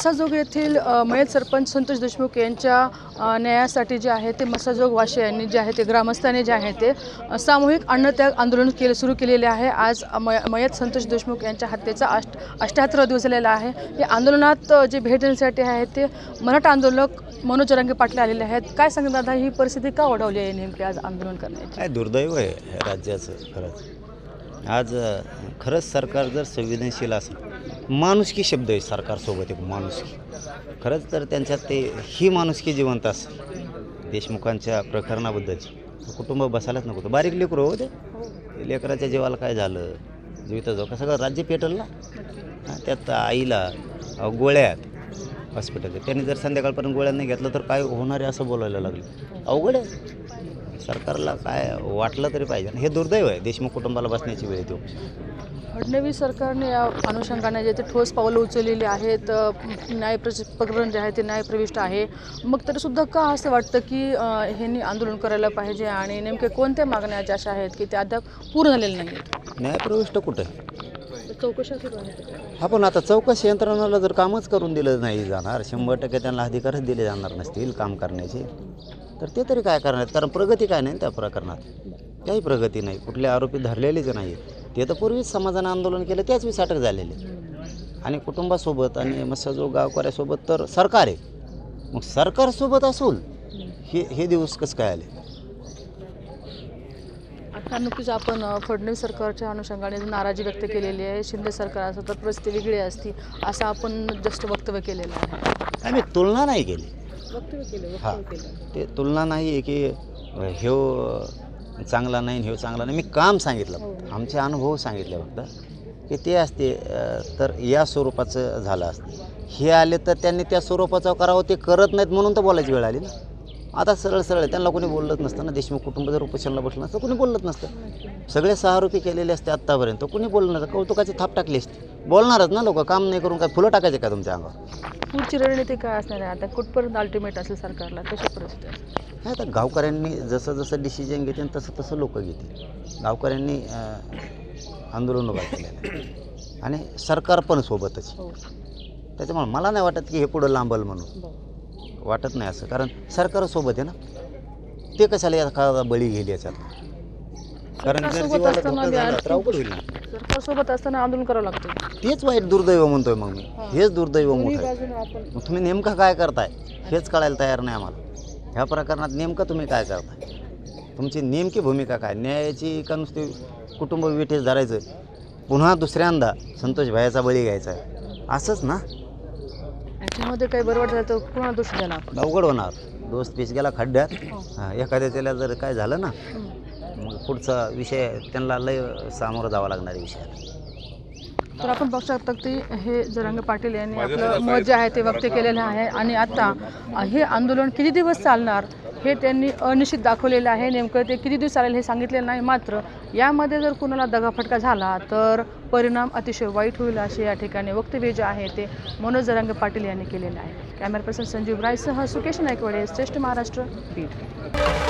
मसाजोग येथील मयत सरपंच संतोष देशमुख यांच्या न्यायासाठी जे आहे ते मसाजोग यांनी जे आहे ते ग्रामस्थांनी जे आहे ते सामूहिक अन्नत्याग आंदोलन केले सुरू केलेले आहे. आज मय मयत संतोष देशमुख यांच्या हत्येचा अष्ट अष्ट्याहत्तर दिवस झालेला आहे. या आंदोलनात जे भेट देण्यासाठी आहे ते मराठा आंदोलक मनोज रंगे पाटले आलेले आहेत. काय सांगतात दादा ही परिस्थिती का ओढवली आहे नेमकी आज आंदोलन करण्याची? काय दुर्दैव आहे राज्याचं खरंच. आज खरंच सरकार जर संवेदनशील असेल माणुसकी शब्द आहे सरकारसोबत एक माणुसकी. खरंच तर त्यांच्यात ते ही माणुसकी जिवंत अस देशमुखांच्या प्रकरणाबद्दलची. कुटुंब बसायलाच नको. बारीक लेकरं हो ते. लेकराच्या जीवाला काय झालं? जीवित का सगळं राज्य पेटल ना त्यात आईला गोळ्यात हॉस्पिटल त्यांनी जर संध्याकाळपर्यंत गोळ्या नाही घेतलं तर काय होणार आहे असं बोलायला लागलं. अवघड आहे. सरकारला काय वाटलं तरी पाहिजे. ना हे दुर्दैव आहे देशमुख कुटुंबाला बसण्याची वेळ येतो फडणवीस सरकारने या अनुषंगाने जे ते ठोस पावलं उचललेली आहेत न्याय प्रकरण जे आहे ते न्यायप्रविष्ट आहे. मग तरीसुद्धा का असं वाटतं की ह्यांनी आंदोलन करायला पाहिजे आणि नेमके कोणत्या मागण्या ज्या अशा आहेत की त्या अद्याप पूर्ण झालेल्या नाही आहेत न्यायप्रविष्ट कुठं? चौकशा आपण आता चौकशी यंत्रणाला जर कामच करून दिलं नाही जाणार शंभर टक्के त्यांना अधिकारच दिले जाणार नसतील काम करण्याचे. तर ते तरी काय करणार? कारण प्रगती काय नाही त्या प्रकरणात. काही प्रगती नाही. कुठले आरोपी धरलेलेच नाही ते तर पूर्वीच समाजाने आंदोलन केलं त्याच वेळेस अटक झालेले. आणि कुटुंबासोबत आणि मत्स्यजो गावकऱ्यासोबत तर सरकार आहे. मग सरकारसोबत असून हे हे दिवस कसं काय आले? आता नुकतीच आपण फडणवीस सरकारच्या अनुषंगाने नाराजी व्यक्त केलेली आहे शिंदे सरकार असं तर परिस्थिती वेगळी असती असं आपण जस्ट वक्तव्य केलेलं आहे. आम्ही तुलना नाही केली. वक्तव्य केलं हा. ते तुलना नाही आहे की ह्यो चांगला नाही ह्यो चांगला नाही. मी काम सांगितलं. आमचे अनुभव सांगितले फक्त की ते असते अ, तर या स्वरूपाचं झालं असतं. हे आले तर त्यांनी त्या स्वरूपाचं करावं ते करत नाहीत म्हणून तर बोलायची वेळ आली ना. आता सरळ सरळ आहे. त्यांना कोणी बोललंच नसतं ना. देशमुख कुटुंब जर उपोषणाला बसलं नसतं कोणी बोललंच नसतं. सगळे सहारोपी केलेले असते आत्तापर्यंत. कोणी बोललं नसतं. कौतुकाची थाप टाकली असते. बोलणारच ना लोक. काम नाही करून काय फुलं टाकायचे का तुमच्या अंगावर? पुढची रणनीती काय असणार आहे? आता कुठपर्यंत अल्टिमेट असेल सरकारला? कशी परिस्थिती नाही आता गावकऱ्यांनी जसं जसं डिसिजन घेतील तसं तसं लोक घेतील. गावकऱ्यांनी आंदोलन उभा केलेलं आहे. आणि सरकार पण सोबतच हो. त्याच्यामुळे मला नाही वाटत की हे पुढं लांबल म्हणून. वाटत नाही असं. कारण सरकार सोबत आहे ना. ते कशाला एखादा बळी घेईल याच्यात? कारण जर जीवाला धोका झाला तर अवघड होईल ना. सरकारसोबत असताना आंदोलन करावं लागतं. तेच वाईट दुर्दैव म्हणतोय मग मी. हेच दुर्दैव मोठं आहे. बाजूने आपण मग तुम्ही नेमकं काय करताय? हेच कळायला तयार नाही आम्हाला. ह्या प्रकरणात नेमकं तुम्ही काय करताय? तुमची नेमकी भूमिका काय? न्यायाची का नुसती कुटुंब विठेस धरायचं पुन्हा दुसऱ्यांदा संतोष भायाचा बळी घ्यायचा आहे असंच ना? याच्यामध्ये काही बरोबर झालं तर पुन्हा दोष देणार. अवघड होणार. दोस्त पीस गेला खड्ड्यात. हो. हां, एखाद्या त्याला जर काय झालं ना पुढचा विषय त्यांना लय सामोरं जावं लागणार आहे विषयाला. तर आपण बघू शकता की हे जरंग पाटील यांनी आपलं मत जे आहे ते व्यक्त केलेलं आहे. आणि आता हे आंदोलन किती दिवस चालणार हे त्यांनी अनिश्चित दाखवलेलं आहे. नेमकं ते किती दिवस चालेल हे सांगितलेलं नाही. मात्र यामध्ये जर कुणाला दगाफटका झाला तर परिणाम अतिशय वाईट होईल असे या ठिकाणी वक्तव्य जे आहे ते मनोज जरंग पाटील यांनी केलेलं आहे. कॅमेरा पर्सन संजीव रायसह सुकेश नायकवाडे श्रेष्ठ महाराष्ट्र बीड.